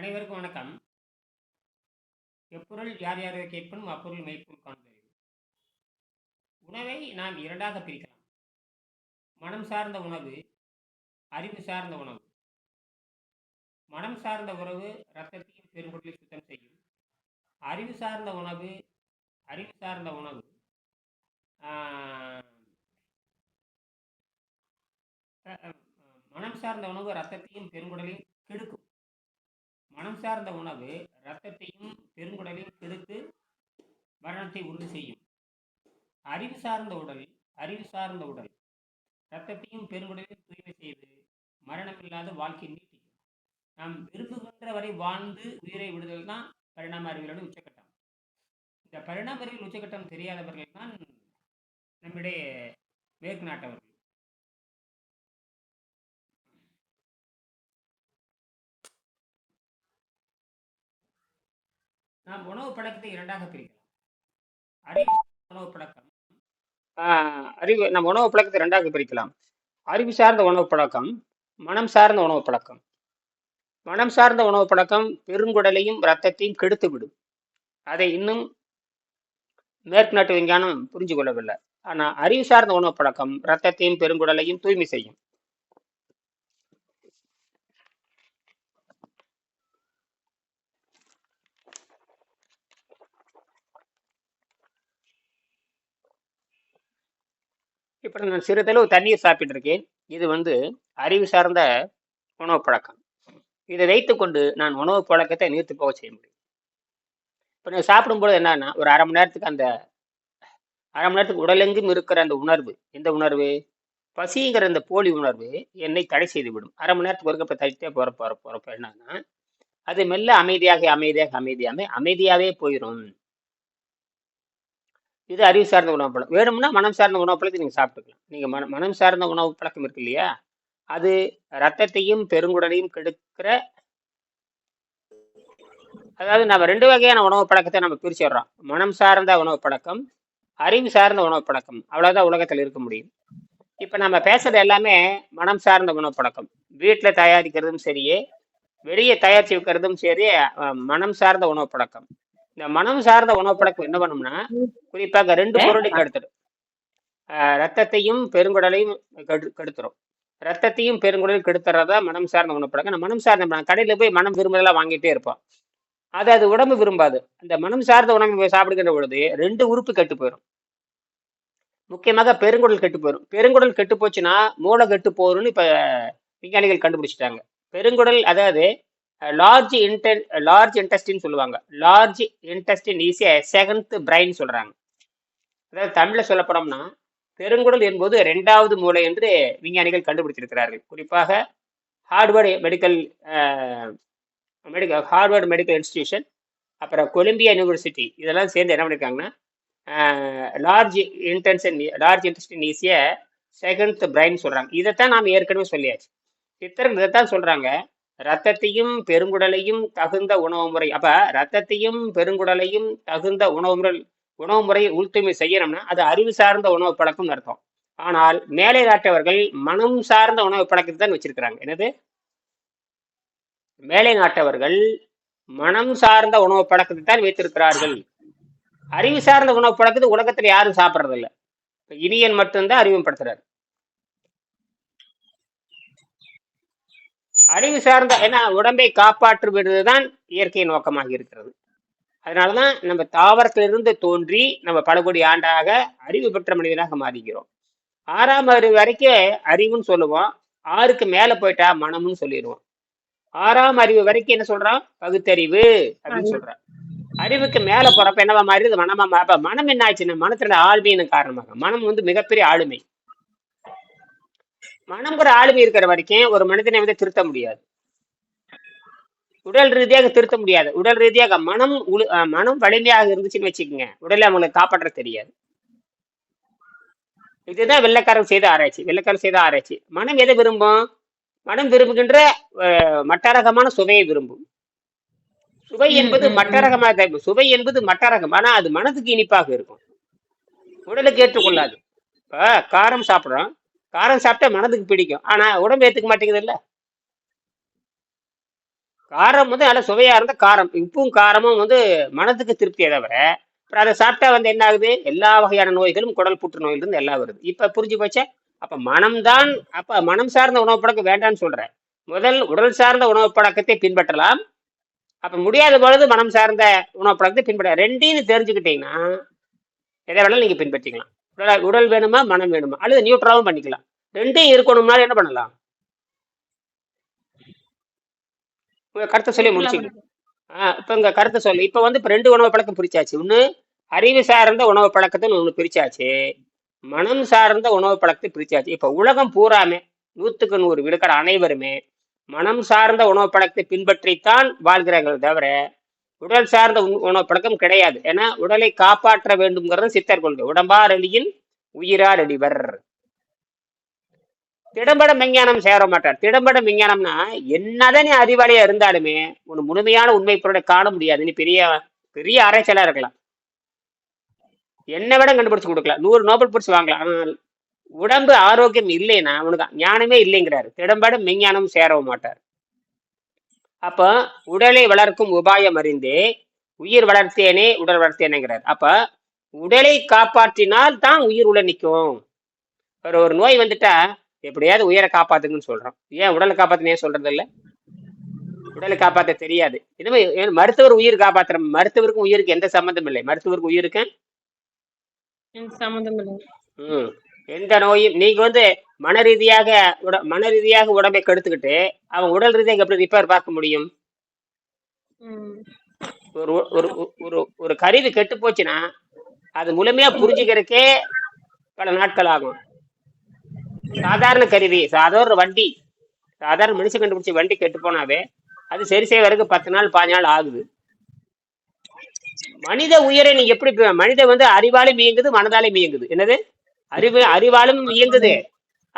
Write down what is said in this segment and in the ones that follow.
அனைவருக்கும் வணக்கம். எப்பொருள் யார் யாரை கேட்பனும் அப்பொருள் மெய்ப்பொருள் காண்பது உணவை நாம் இரண்டாக பிரிக்கலாம். மனம் சார்ந்த உணவு அறிவு சார்ந்த உணவு. மனம் சார்ந்த உறவு இரத்தத்தையும் பெருங்குடலை சுத்தம் செய்யும். அறிவு சார்ந்த உணவு அறிவு சார்ந்த உணவு ஆஹ், மனம் சார்ந்த உணவு ரத்தத்தையும் பெருங்குடலையும் மனம் சார்ந்த உணவு இரத்தத்தையும் பெருங்குடலையும் கெடுத்து மரணத்தை உறுதி செய்யும். அறிவு சார்ந்த உடல் அறிவு சார்ந்த உடல். இரத்தத்தையும் பெருங்குடலையும் தூய்மை செய்து மரணமில்லாத வாழ்க்கை நீட்டிக்கும். நாம் விரும்புகின்ற வரை வாழ்ந்து உயிரை விடுதல் தான் பரிணாம அறிவியலோட உச்சக்கட்டம். இந்த பரிணாம அறிவியல் உச்சக்கட்டம் தெரியாதவர்கள் தான் நம்முடைய மேற்கு நாட்டவர்கள். நாம் உணவு பழக்கத்தை இரண்டாக பிரிக்கலாம். அறிவு உணவு பழக்கம். ஆஹ், அறிவு நம்ம உணவு பழக்கத்தை இரண்டாக பிரிக்கலாம். அறிவு சார்ந்த உணவு பழக்கம் மனம் சார்ந்த உணவு பழக்கம். மனம் சார்ந்த உணவு பழக்கம் பெருங்குடலையும் ரத்தத்தையும் கெடுத்து விடும் அதை இன்னும் மேற்கு நாட்டு விஞ்ஞானம் புரிஞ்சு கொள்ளவில்லை ஆனால் அறிவு சார்ந்த உணவு பழக்கம் ரத்தத்தையும் பெருங்குடலையும் தூய்மை செய்யும். இப்போ நான் சிறிதளவு தண்ணீர் சாப்பிட்டு இருக்கேன். இது வந்து அறிவு சார்ந்த உணவு பழக்கம். இதை வைத்துக்கொண்டு நான் உணவு பழக்கத்தை நீர்த்து போக செய்ய முடியும். இப்போ நான் சாப்பிடும்போது என்னன்னா ஒரு அரை மணி நேரத்துக்கு அந்த அரை மணி நேரத்துக்கு உடலெங்கும் இருக்கிற அந்த உணர்வு எந்த உணர்வு? பசிங்கிற அந்த போலி உணர்வு என்னை தடை செய்து விடும் அரை மணி நேரத்துக்கு ஒருக்க இப்போ தட்டிட்டே போகிற போகிற போகிறப்ப என்னன்னா அது மெல்ல அமைதியாக அமைதியாக அமைதியாகவே அமைதியாகவே போயிடும் இது அறிவு சார்ந்த உணவு பழக்கம். வேணும்னா மனம் சார்ந்த உணவு பழக்கத்தை நீங்கள் சாப்பிட்டுக்கலாம். நீங்கள் மன மனம் சார்ந்த உணவு பழக்கம் இருக்கு இல்லையா? அது ரத்தத்தையும் பெருங்குடலையும் கெடுக்கிற அதாவது நம்ம ரெண்டு வகையான உணவு பழக்கத்தை நம்ம பிரிச்சிடுறோம். மனம் சார்ந்த உணவு பழக்கம் அறிவு சார்ந்த உணவு பழக்கம். அவ்வளோதான் உலகத்தில் இருக்க முடியும். இப்போ நம்ம பேசுறது எல்லாமே மனம் சார்ந்த உணவு பழக்கம். வீட்டில் தயாரிக்கிறதும் சரியே வெளியே தயாரிச்சு வைக்கிறதும் சரி மனம் சார்ந்த உணவு பழக்கம். இந்த மனம் சார்ந்த உணவு பழக்கம் என்ன பண்ணும்னா குறிப்பாக ரெண்டு பொருளை கெடுத்துடும் ரத்தத்தையும் பெருங்குடலையும் கெடு கெடுத்துரும். ரத்தத்தையும் பெருங்குடலையும் கெடுத்துறதா மனம் சார்ந்த உணவு பழக்கம் மனம் சார்ந்த கடையில் போய் மனம் விரும்புதெல்லாம் வாங்கிட்டே இருப்போம். அது அது உடம்பு விரும்பாது. அந்த மனம் சார்ந்த உணவு சாப்பிடுகின்ற பொழுது ரெண்டு உறுப்பு கெட்டு போயிடும் முக்கியமாக பெருங்குடல் கெட்டு போயிடும் பெருங்குடல் கெட்டு போச்சுன்னா மூளை கெட்டு போகும்னு இப்போ விஞ்ஞானிகள் கண்டுபிடிச்சிட்டாங்க. பெருங்குடல் அதாவது லார்ஜ் இன்டென் லார்ஜ் இன்டெஸ்டின்னு சொல்லுவாங்க. லார்ஜ் இன்டெஸ்டின் ஈஸியாக செகண்ட் பிரைன் சொல்கிறாங்க அதாவது தமிழில் சொல்லப்படம்னா பெருங்குடல் என்பது ரெண்டாவது மூளை என்று விஞ்ஞானிகள் கண்டுபிடிச்சிருக்கிறார்கள் குறிப்பாக Harvard medical medical Harvard medical institution அப்புறம் கொலம்பியா யூனிவர்சிட்டி இதெல்லாம் சேர்ந்து என்ன பண்ணியிருக்காங்கன்னா லார்ஜ் இன்டென்ஷன் லார்ஜ் இன்டெஸ்டின் ஈஸியாக செகண்ட் பிரைன் சொல்கிறாங்க இதைத்தான் நாம் ஏற்கனவே சொல்லியாச்சு. சித்திரம் இதைத்தான் சொல்கிறாங்க ரத்தத்தையும் பெருங்குடலையும் தகுந்த உணவு முறை. அப்ப ரத்தத்தையும் பெருங்குடலையும் தகுந்த உணவு முறை உணவு முறையை உள்துமை செய்யணும்னா அது அறிவு சார்ந்த உணவு பழக்கம்னு அர்த்தம். ஆனால் மேலை நாட்டவர்கள் மனம் சார்ந்த உணவு பழக்கத்தை தான் வச்சிருக்கிறாங்க. என்னது? மேலை நாட்டவர்கள் மனம் சார்ந்த உணவு பழக்கத்தை தான் வைத்திருக்கிறார்கள். அறிவு சார்ந்த உணவு பழக்கத்தை உலகத்துல யாரும் சாப்பிட்றதில்ல. இனியன் மட்டும்தான் அறிமுகப்படுத்துறாரு. அறிவு சார்ந்த ஏன்னா உடம்பை காப்பாற்றுவதுதான் இயற்கை நோக்கமாக இருக்கிறது. அதனாலதான் நம்ம தாவரத்திலிருந்து தோன்றி நம்ம பல கோடி ஆண்டாக அறிவு பெற்ற மனிதனாக மாறிக்கிறோம் ஆறாம் அறிவு வரைக்கும் அறிவுன்னு சொல்லுவோம். ஆறுக்கு மேல போயிட்டா மனம்னு சொல்லிடுவோம். ஆறாம் அறிவு வரைக்கும் என்ன சொல்றோம் பகுத்தறிவு அப்படின்னு சொல்றோம் அறிவுக்கு மேல போறப்ப என்னவா மாறிடுது? மனமா அப்ப மனம் என்ன ஆச்சுன்னா மனத்துல ஆளுமையின் காரணமாக மனம் வந்து மிகப்பெரிய ஆளுமை. மனம்ங்கிற ஆளுமை இருக்கிற வரைக்கும் ஒரு மனிதனை வந்து திருத்த முடியாது. உடல் ரீதியாக திருத்த முடியாது. உடல் ரீதியாக மனம் மனம் வலிமையாக இருந்துச்சுன்னு வச்சுக்கோங்க. உடலை அவங்களுக்கு காப்பாற்ற தெரியாது. இதுதான் வெள்ளைக்காரன் செய்த ஆராய்ச்சி. வெள்ளைக்காரன் செய்த ஆராய்ச்சி. மனம் எதை விரும்பும்? மனம் விரும்புகின்ற மட்டரகமான சுவையை விரும்பும். சுவை என்பது. மட்டரகமாக சுவை என்பது மட்டரகம். ஆனா அது மனதுக்கு இனிப்பாக இருக்கும். உடலுக்கு ஏற்றுக்கொள்ளாது. இப்ப காரம் சாப்பிடுறோம். காரம் சாப்பிட்டா மனதுக்கு பிடிக்கும். ஆனா உடம்பு ஏத்துக்க மாட்டேங்குது இல்ல காரம் வந்து நல்ல சுவையா இருந்த காரம். உப்பும் காரமும் வந்து மனதுக்கு திருப்தியை தவிர அப்புறம் அதை சாப்பிட்டா வந்து என்ன ஆகுது? எல்லா வகையான நோய்களும் குடல் புற்று நோயிலிருந்து எல்லாம் வருது. இப்ப புரிஞ்சு போச்சா? அப்ப மனம்தான் அப்ப மனம் சார்ந்த உணவு பழக்கம் வேண்டாம்னு சொல்றேன். முதல் உடல் சார்ந்த உணவு பழக்கத்தை பின்பற்றலாம். அப்ப முடியாத பொழுது மனம் சார்ந்த உணவு பழக்கத்தை பின்பற்ற ரெண்டையும் தெரிஞ்சுக்கிட்டீங்கன்னா எதை வேணாலும் நீங்க பின்பற்றிக்கலாம். உடல் வேணுமா மனம் வேணுமா? அல்லது நியூட்ரலாவும் பண்ணிக்கலாம். ரெண்டையும் இருக்கணும்னா என்ன பண்ணலாம்? கருத்தை சொல்லி முடிச்சுங்க ஆ இப்போ உங்க கருத்தை சொல்லு. இப்போ வந்து இப்போ ரெண்டு உணவு பழக்கம் பிரிச்சாச்சு. ஒன்று அறிவு சார்ந்த உணவு பழக்கத்தை ஒன்று பிரிச்சாச்சு. மனம் சார்ந்த உணவு பழக்கத்தை பிரிச்சாச்சு. இப்போ உலகம் பூராமே நூற்றுக்கு நூறு விழுக்கிற அனைவருமே மனம் சார்ந்த உணவு பழக்கத்தை பின்பற்றித்தான் வாழ்கிறார்கள் தவிர உடல் சார்ந்த உண- உணவு பழக்கம் கிடையாது. ஏன்னா உடலை காப்பாற்ற வேண்டும்ங்கிறது சித்தர் கொள்கை. உடம்பார் அடியின் உயிரார் அடிவர் திடம்பட விஞ்ஞானம் சேர மாட்டார். திடம்பட விஞ்ஞானம்னா என்னதான் நீ அறிவாளியா இருந்தாலுமே ஒரு முழுமையான உண்மை பொருளை காண முடியாது. நீ பெரிய பெரிய அரைச்சலா இருக்கலாம். என்ன விட கண்டுபிடிச்சு கொடுக்கலாம். நூறு நோபல் பிடிச்சி வாங்கலாம். ஆனால் உடம்பு ஆரோக்கியம் இல்லைன்னா அவனுக்கு ஞானமே இல்லைங்கிறாரு. திடம்பட விஞ்ஞானம் சேரவும் மாட்டார். அப்ப உடலை வளர்க்கும் உபாயம் அறிந்தே உயிர் வளர்த்தேனே உடல் வளர்த்தேனேங்கிறார். அப்ப உடலை காப்பாற்றினால் தான் உயிர் உள்ள நிற்கும். ஒரு ஒரு நோய் வந்துட்டா எப்படியாவது உயிரை காப்பாத்துங்கன்னு சொல்றோம் ஏன் உடலை காப்பாத்துனே சொல்றது இல்ல? உடலை காப்பாத்த தெரியாது. ஏன் மருத்துவர் உயிர் காப்பாத்துற மருத்துவருக்கும் உயிருக்கு எந்த சம்மந்தம் இல்லை. மருத்துவருக்கு உயிருக்கு? சம்மந்தம் இல்லை. ம். எந்த நோயும் நீங்க வந்து மன ரீதியாக உட மன ரீதியாக உடம்பை கெடுத்துக்கிட்டு அவன் உடல் ரீதியாக எப்படி ரிப்பேர் பார்க்க முடியும். ஒரு ஒரு ஒரு ஒரு கருவி கெட்டு போச்சுன்னா அது முழுமையா புரிஞ்சுக்கிறதுக்கே பல நாட்கள் ஆகும். சாதாரண கருவி சாதாரண வண்டி சாதாரண மனுஷன் கண்டுபிடிச்ச வண்டி கெட்டு போனாவே அது சரி செய்வதற்கு பத்து நாள் பாஞ்சு நாள் ஆகுது. மனித உயிரை நீ எப்படி மனித வந்து அறிவாலும் இயங்குது மனதாலும் இயங்குது என்னது? அறிவு அறிவாலும் இயங்குது.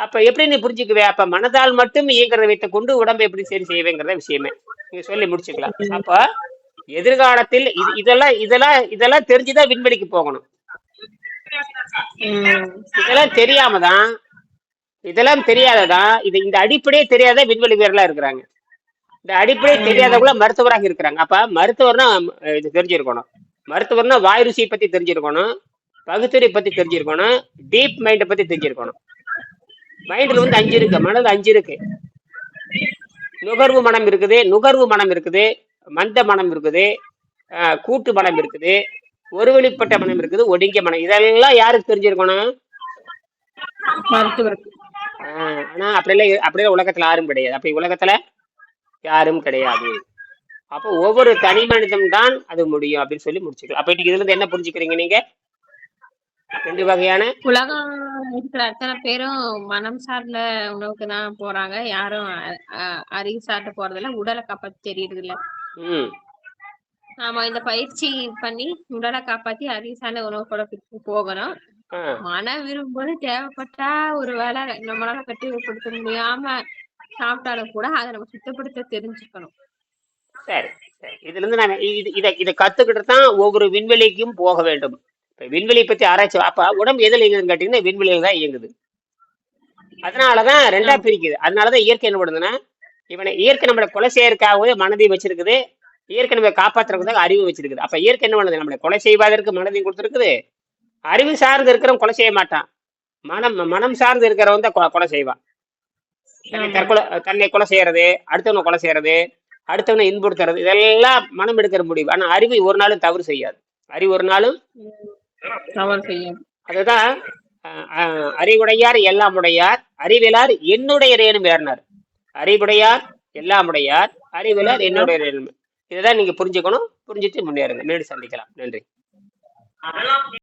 அப்ப எப்படி நீ புரிஞ்சுக்குவே? அப்ப மனதால் மட்டும் இயங்குறதை வைத்துக் கொண்டு உடம்பை எப்படி சரி செய்வேங்கிறத விஷயமே. நீங்க சொல்லி முடிச்சுக்கலாம். அப்ப எதிர்காலத்தில் இது இதெல்லாம் இதெல்லாம் இதெல்லாம் தெரிஞ்சுதான் விண்வெளிக்கு போகணும். இதெல்லாம் தெரியாம தான் இதெல்லாம் தெரியாததான் இது இந்த அடிப்படையே தெரியாத விண்வெளி வீரர்களா இருக்கிறாங்க. இந்த அடிப்படை தெரியாதவங்கள மருத்துவராக இருக்கிறாங்க. அப்ப மருத்துவர்னா இது தெரிஞ்சிருக்கணும். மருத்துவர்னா வாய் ருசியை பத்தி தெரிஞ்சிருக்கணும். பகுத்தறிவை பத்தி தெரிஞ்சிருக்கணும். டீப் மைண்டை பத்தி தெரிஞ்சிருக்கணும். மைண்ட்ல வந்து அஞ்சு இருக்கு. மனது அஞ்சு இருக்கு. நுகர்வு மனம் இருக்குது. நுகர்வு மனம் இருக்குது. மந்த மனம் இருக்குது. கூட்டு மனம் இருக்குது. ஒரு வெளிப்பட்ட மனம் இருக்குது. ஒடுங்கிய மனம். இதெல்லாம் யாருக்கு தெரிஞ்சிருக்கணும்? ஆனா அப்படிலாம் அப்படிலாம் உலகத்துல யாரும் கிடையாது. அப்ப உலகத்துல யாரும் கிடையாது. அப்போ ஒவ்வொரு தனி மனிதன் தான் அது முடியும் அப்படின்னு சொல்லி முடிச்சுக்கலாம். அப்ப இதுல இருந்து என்ன புரிஞ்சுக்கிறீங்க நீங்க? ரெண்டு வகையான உலகம் இருக்கிற அத்தனை பேரும் மனம் சார்ந்த உணவுக்கு தான் போறாங்க. யாரும் அறிவு சார்ந்த போறதில்ல. உடலை காப்பாத்தி தெரியுது இல்ல நாம இந்த பயிற்சி பண்ணி உடலை காப்பாத்தி அறிவு சார்ந்த உணவு பழக்கத்துக்கு போகணும். மன விரும்பும்போது தேவைப்பட்டா ஒரு வேளை நம்மளால கட்டுப்படுத்த முடியாம சாப்பிட்டாலும் கூட அதை நம்ம சுத்தப்படுத்த தெரிஞ்சுக்கணும். சரி இதுல இருந்து நான் இது இதை இதை கத்துக்கிட்டு தான் ஒவ்வொரு விண்வெளிக்கும் போக வேண்டும். இப்ப விண்வெளியை பத்தி ஆராய்ச்சி அப்ப உடம்பு எதில் இயங்குதுன்னு கேட்டீங்கன்னா விண்வெளியில தான் இயங்குது. அதனாலதான் ரெண்டா பிரிக்குது. அதனாலதான் இயற்கை என்ன பண்ணுதுன்னா இவனை இயற்கை நம்மளை கொலை செய்யறதுக்காகவே மனதையும் வச்சிருக்குது. இயற்கை நம்ம காப்பாத்துறதுக்காக அறிவு வச்சிருக்குது. அப்ப இயற்கை என்ன பண்ணுது? நம்மளை கொலை செய்வதற்கு மனதையும் கொடுத்துருக்குது. அறிவு சார்ந்து இருக்கிறவன் கொலை செய்ய மாட்டான். மனம் மனம் சார்ந்து இருக்கிறவன் தான் கொலை செய்வான். தன்னை. தற்கொலை தன்னை கொலை செய்யறது அடுத்தவனை கொலை செய்யறது அடுத்தவனை இன்புறுத்துறது இதெல்லாம் மனம் எடுக்கிற முடிவு. ஆனா அறிவு ஒரு நாளும் தவறு செய்யாது. அறிவு ஒரு நாளும் தவறு செய்யும். அதுதான் அறிவுடையார் எல்லாம் உடையார் அறிவிலார் என்னுடைய ரேணும் வேறினார். அறிவுடையார் எல்லாம் உடையார் அறிவிலார் என்னுடைய ரேணும் இதுதான் நீங்க புரிஞ்சுக்கணும் புரிஞ்சுட்டு முன்னேறுங்க. மீண்டும் சந்திக்கலாம். நன்றி.